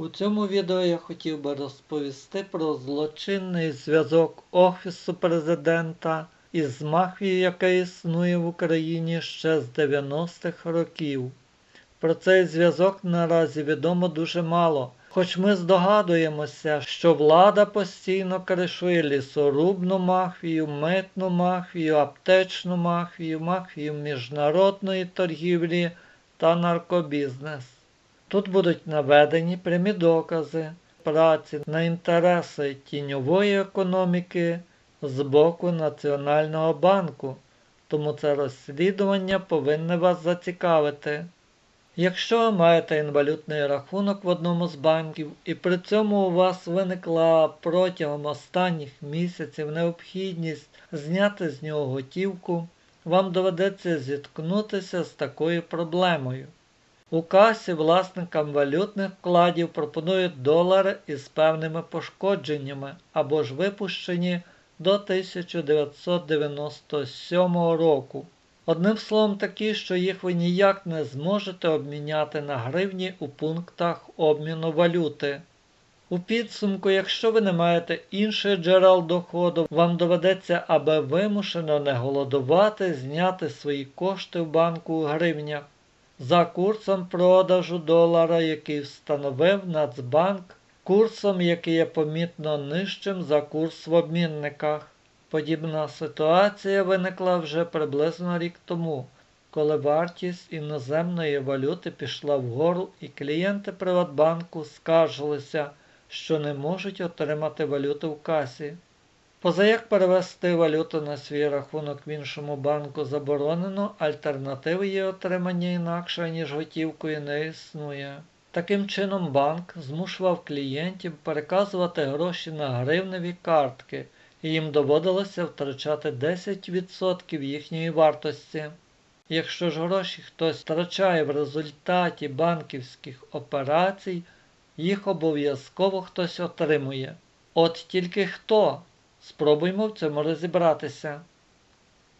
У цьому відео я хотів би розповісти про злочинний зв'язок Офісу президента із мафією, яка існує в Україні ще з 90-х років. Про цей зв'язок наразі відомо дуже мало, хоч ми здогадуємося, що влада постійно кришує лісорубну мафію, митну мафію, аптечну мафію, мафію міжнародної торгівлі та наркобізнес. Тут будуть наведені прямі докази праці на інтереси тіньової економіки з боку Національного банку, тому це розслідування повинне вас зацікавити. Якщо маєте інвалютний рахунок в одному з банків і при цьому у вас виникла протягом останніх місяців необхідність зняти з нього готівку, вам доведеться зіткнутися з такою проблемою. У касі власникам валютних вкладів пропонують долари із певними пошкодженнями або ж випущені до 1997 року. Одним словом такі, що їх ви ніяк не зможете обміняти на гривні у пунктах обміну валюти. У підсумку, якщо ви не маєте інших джерел доходу, вам доведеться, аби вимушено не голодувати, зняти свої кошти в банку у гривнях за курсом продажу долара, який встановив Нацбанк, курсом, який є помітно нижчим за курс в обмінниках. Подібна ситуація виникла вже приблизно рік тому, коли вартість іноземної валюти пішла вгору і клієнти Приватбанку скаржилися, що не можуть отримати валюту в касі. Поза як перевести валюту на свій рахунок в іншому банку заборонено, альтернативи її отримання інакше, ніж готівкою, не існує. Таким чином, банк змушував клієнтів переказувати гроші на гривневі картки, і їм доводилося втрачати 10% їхньої вартості. Якщо ж гроші хтось втрачає в результаті банківських операцій, їх обов'язково хтось отримує. От тільки хто? Спробуймо в цьому розібратися.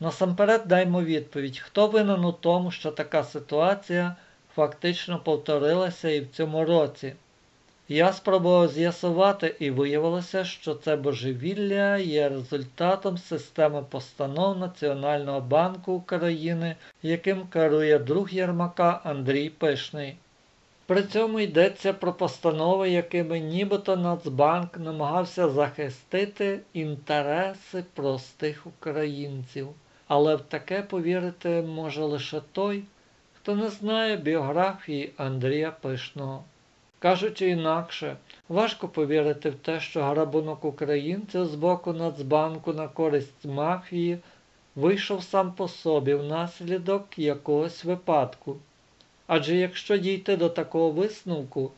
Насамперед даймо відповідь, хто винен у тому, що така ситуація фактично повторилася і в цьому році. Я спробував з'ясувати і виявилося, що це божевілля є результатом системи постанов Національного банку України, яким керує друг Єрмака Андрій Пишний. При цьому йдеться про постанови, якими нібито Нацбанк намагався захистити інтереси простих українців. Але в таке повірити може лише той, хто не знає біографії Андрія Пишного. Кажучи інакше, важко повірити в те, що грабунок українців з боку Нацбанку на користь мафії вийшов сам по собі внаслідок якогось випадку. Адже якщо дійти до такого висновку,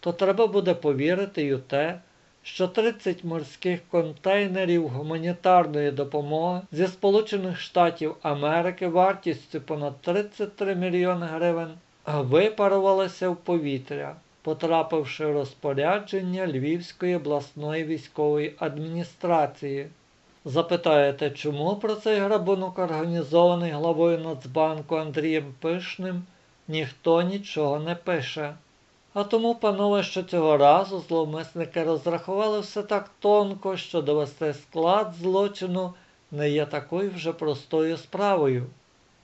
то треба буде повірити й у те, що 30 морських контейнерів гуманітарної допомоги зі Сполучених Штатів Америки вартістю понад 33 мільйони гривень випарувалися в повітря, потрапивши в розпорядження Львівської обласної військової адміністрації. Запитаєте, чому про цей грабунок організований главою Нацбанку Андрієм Пишним? Ніхто нічого не пише. А тому, панове, що цього разу зловмисники розрахували все так тонко, що довести склад злочину не є такою вже простою справою.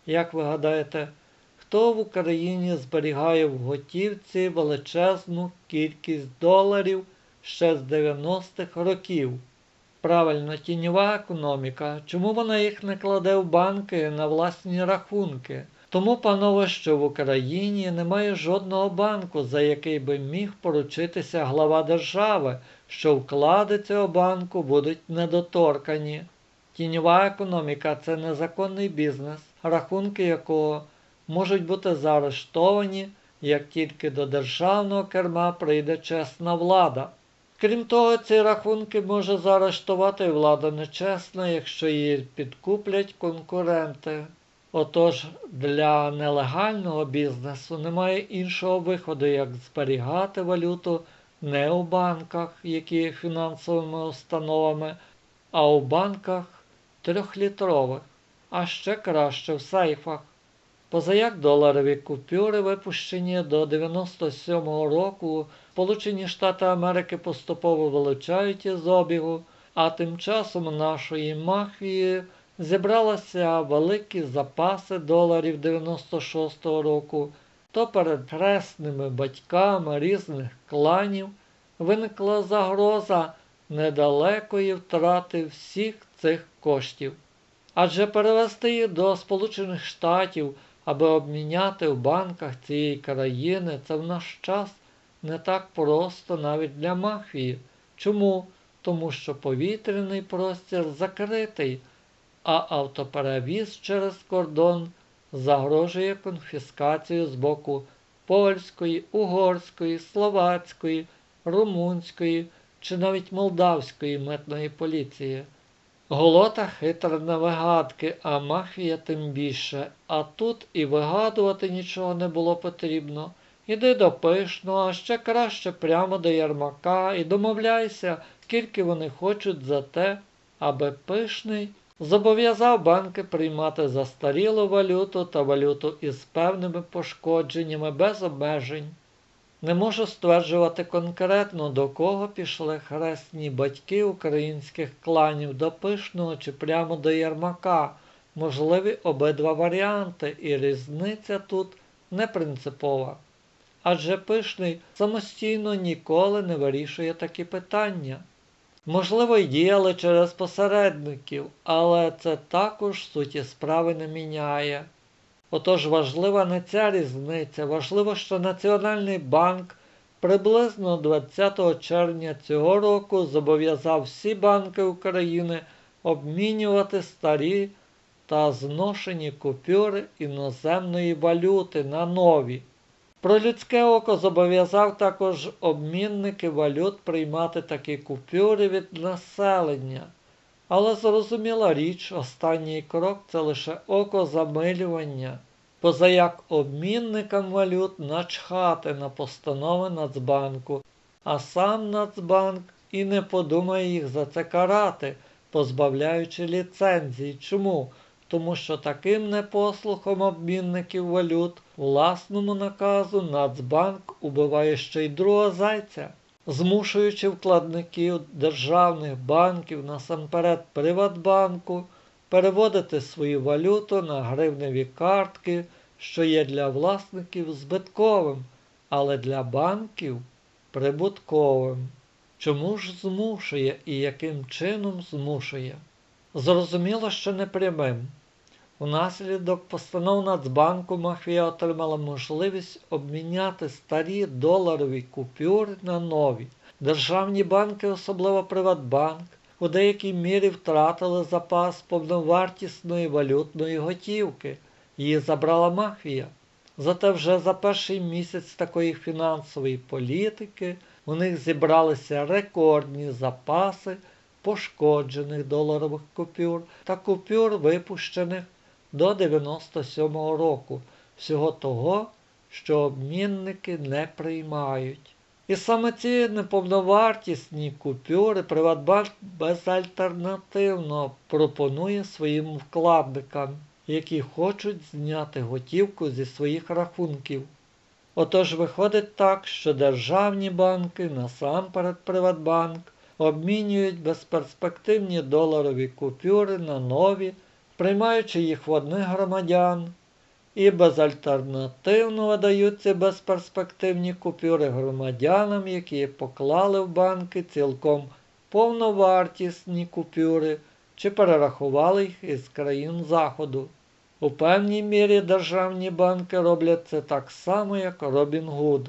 Як ви гадаєте, хто в Україні зберігає в готівці величезну кількість доларів ще з 90-х років? Правильно, тіньова економіка. Чому вона їх не кладе в банки на власні рахунки? Тому, панове, що в Україні немає жодного банку, за який би міг поручитися глава держави, що вклади цього банку будуть недоторкані. Тіньова економіка це незаконний бізнес, рахунки якого можуть бути заарештовані, як тільки до державного керма прийде чесна влада. Крім того, ці рахунки може заарештувати влада нечесна, якщо її підкуплять конкуренти. Отож, для нелегального бізнесу немає іншого виходу, як зберігати валюту не у банках, які є фінансовими установами, а у банках трьохлітрових, а ще краще в сейфах. Позаяк доларові купюри, випущені до 97-го року, Сполучені Штати Америки поступово вилучають із обігу, а тим часом нашої мафії зібралися великі запаси доларів 96-го року, то перед хресними батьками різних кланів виникла загроза недалекої втрати всіх цих коштів. Адже перевести їх до Сполучених Штатів, аби обміняти в банках цієї країни, це в наш час не так просто навіть для мафії. Чому? Тому що повітряний простір закритий, а автоперевіз через кордон загрожує конфіскацією з боку польської, угорської, словацької, румунської чи навіть молдавської митної поліції. Голота хитра на вигадки, а мафія тим більше. А тут і вигадувати нічого не було потрібно. Іди до пишного, а ще краще прямо до ярмака і домовляйся, скільки вони хочуть за те, аби пишний зобов'язав банки приймати застарілу валюту та валюту із певними пошкодженнями без обмежень. Не можу стверджувати конкретно, до кого пішли хресні батьки українських кланів до пишного чи прямо до ярмака. Можливі обидва варіанти, і різниця тут не принципова. Адже пишний самостійно ніколи не вирішує такі питання. Можливо, діяли через посередників, але це також суті справи не міняє. Отож важлива не ця різниця, важливо, що Національний банк приблизно 20 червня цього року зобов'язав всі банки України обмінювати старі та зношені купюри іноземної валюти на нові. Про людське око зобов'язав також обмінники валют приймати такі купюри від населення. Але зрозуміла річ, останній крок це лише окозамилювання, позаяк обмінникам валют начхати на постанови Нацбанку, а сам Нацбанк і не подумає їх за це карати, позбавляючи ліцензій. Чому? Тому що таким непослухом обмінників валют власному наказу Нацбанк убиває ще й другого зайця змушуючи вкладників державних банків насамперед Приватбанку переводити свою валюту на гривневі картки, що є для власників збитковим, але для банків прибутковим. Чому ж змушує і яким чином змушує? Зрозуміло, що не прямим. Унаслідок постанов Нацбанку мафія отримала можливість обміняти старі доларові купюри на нові. Державні банки, особливо Приватбанк, у деякій мірі втратили запас повновартісної валютної готівки. Її забрала мафія. Зате вже за перший місяць такої фінансової політики у них зібралися рекордні запаси пошкоджених доларових купюр та купюр, випущених до 97-го року, всього того, що обмінники не приймають. І саме ці неповновартісні купюри Приватбанк безальтернативно пропонує своїм вкладникам, які хочуть зняти готівку зі своїх рахунків. Отож виходить так, що державні банки, насамперед Приватбанк, обмінюють безперспективні доларові купюри на нові приймаючи їх в одних громадян, і безальтернативно видаються безперспективні купюри громадянам, які поклали в банки цілком повновартісні купюри чи перерахували їх із країн Заходу. У певній мірі державні банки роблять це так само, як Робін Гуд,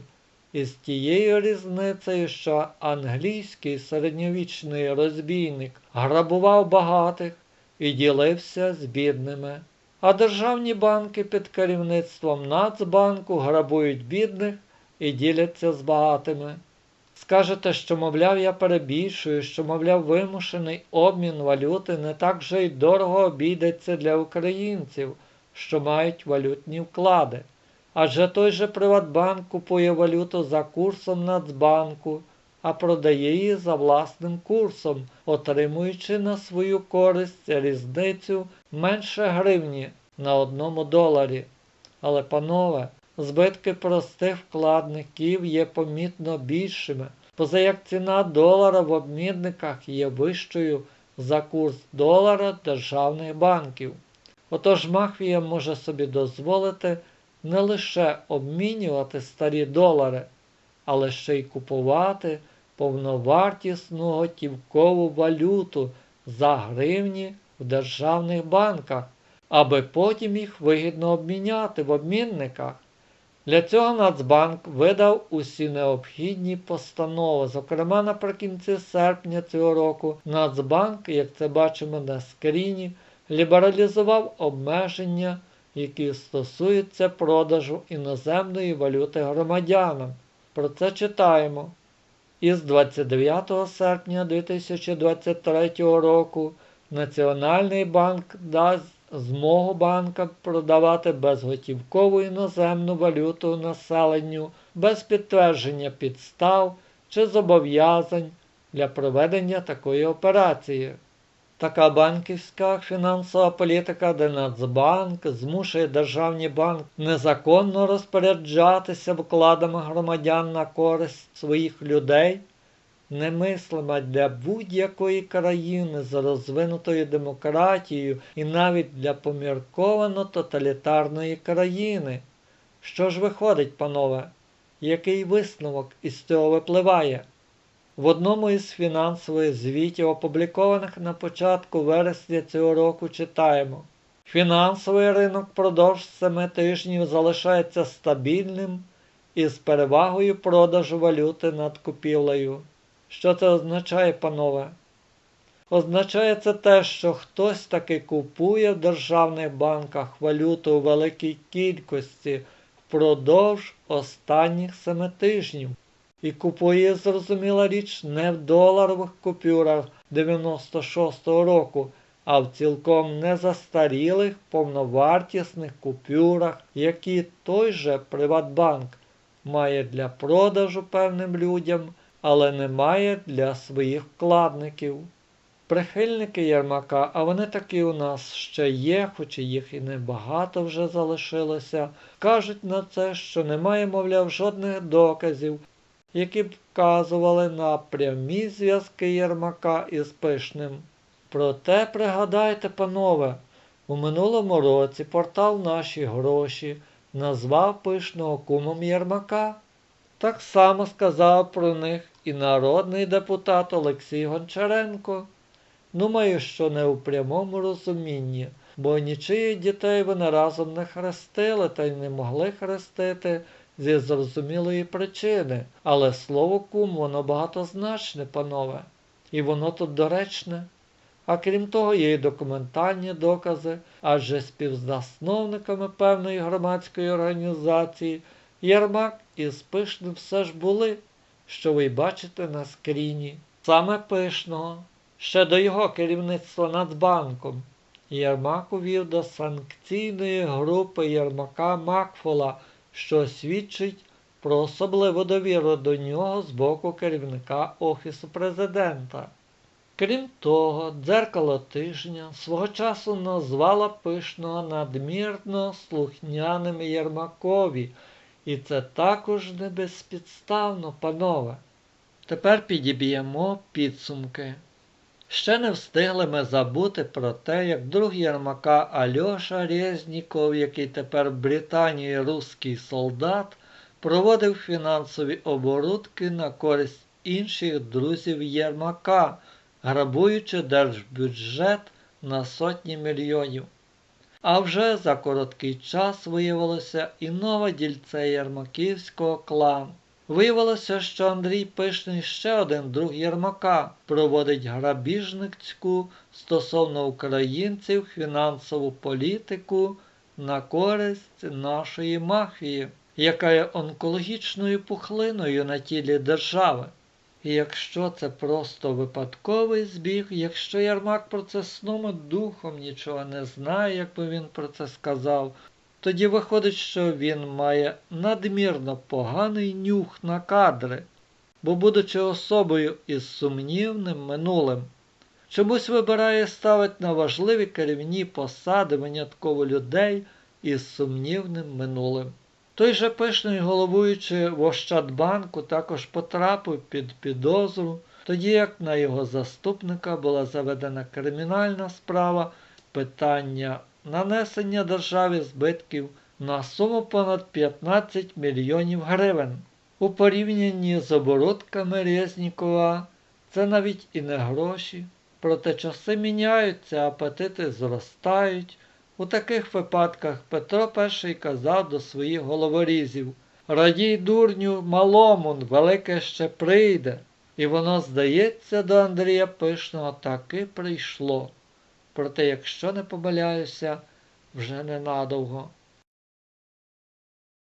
із тією різницею, що англійський середньовічний розбійник грабував багатих, і ділився з бідними. А державні банки під керівництвом Нацбанку грабують бідних і діляться з багатими. Скажете, що, мовляв, я перебільшую, що, мовляв, вимушений обмін валюти не так же й дорого обійдеться для українців, що мають валютні вклади. Адже той же Приватбанк купує валюту за курсом Нацбанку, а продає її за власним курсом, отримуючи на свою користь різницю менше гривні на одному доларі. Але, панове, збитки простих вкладників є помітно більшими, поза як ціна долара в обмінниках є вищою за курс долара державних банків. Отож Махвія може собі дозволити не лише обмінювати старі долари, але ще й купувати повновартісну готівкову валюту за гривні в державних банках, аби потім їх вигідно обміняти в обмінниках. Для цього Нацбанк видав усі необхідні постанови. Зокрема, наприкінці серпня цього року Нацбанк, як це бачимо на скріні, лібералізував обмеження, які стосуються продажу іноземної валюти громадянам. Про це читаємо. Із 29 серпня 2023 року Національний банк дасть змогу банкам продавати безготівкову іноземну валюту населенню без підтвердження підстав чи зобов'язань для проведення такої операції. Така банківська фінансова політика, де Нацбанк змушує державні банки незаконно розпоряджатися вкладами громадян на користь своїх людей, немислима для будь-якої країни з розвинутою демократією і навіть для помірковано тоталітарної країни. Що ж виходить, панове? Який висновок із цього випливає? В одному із фінансових звітів, опублікованих на початку вересня цього року, читаємо: Фінансовий ринок впродовж семи тижнів залишається стабільним із перевагою продажу валюти над купівлею. Що це означає, панове? Означає це те, що хтось таки купує в державних банках валюту у великій кількості впродовж останніх семи тижнів. І купує, зрозуміла річ, не в доларових купюрах 96-го року, а в цілком незастарілих повновартісних купюрах, які той же Приватбанк має для продажу певним людям, але не має для своїх вкладників. Прихильники Єрмака, а вони такі у нас ще є, хоч і їх і небагато вже залишилося, кажуть на це, що немає, мовляв, жодних доказів, які б вказували на прямі зв'язки Єрмака із Пишним. Проте пригадайте, панове, у минулому році портал Наші гроші назвав Пишного кумом Єрмака. Так само сказав про них і народний депутат Олексій Гончаренко. Думаю, що не у прямому розумінні, бо нічиїх дітей вони разом не хрестили та й не могли хрестити зі зрозумілої причини. Але слово кум воно багатозначне, панове, і воно тут доречне. А крім того, є й документальні докази, адже співзасновниками певної громадської організації Єрмак і Пишним все ж були, що ви бачите на скріні. Саме Пишного, ще до його керівництва Нацбанком, Єрмак увів до санкційної групи Єрмака Макфола, що свідчить про особливу довіру до нього з боку керівника Офісу президента. Крім того, дзеркало тижня свого часу назвало Пишного надмірно слухняним Єрмакові, і це також не безпідставно, панове. Тепер підіб'ємо підсумки. Ще не встигли ми забути про те, як друг Єрмака Альоша Резніков, який тепер в Британії русський солдат, проводив фінансові оборудки на користь інших друзів Єрмака, грабуючи держбюджет на сотні мільйонів. А вже за короткий час виявилося і нове дільце Єрмаківського клану. Виявилося, що Андрій Пишний, ще один друг Єрмака, проводить грабіжницьку стосовно українців фінансову політику на користь нашої мафії, яка є онкологічною пухлиною на тілі держави. І якщо це просто випадковий збіг, якщо Ярмак про це сном духом нічого не знає, як би він про це сказав, тоді виходить, що він має надмірно поганий нюх на кадри, бо, будучи особою із сумнівним минулим, чомусь вибирає ставити на важливі керівні посади винятково людей, із сумнівним минулим. Той же пишний головуючий в Ощадбанку також потрапив під підозру, тоді як на його заступника була заведена кримінальна справа питання нанесення державі збитків на суму понад 15 мільйонів гривень. У порівнянні з оборудками Резнікова це навіть і не гроші. Проте часи міняються, апетити зростають. У таких випадках Петро І казав до своїх головорізів Радій дурню малому, велике ще прийде. І воно, здається, до Андрія Пишного таки прийшло. Проте, якщо не помиляюся, вже ненадовго.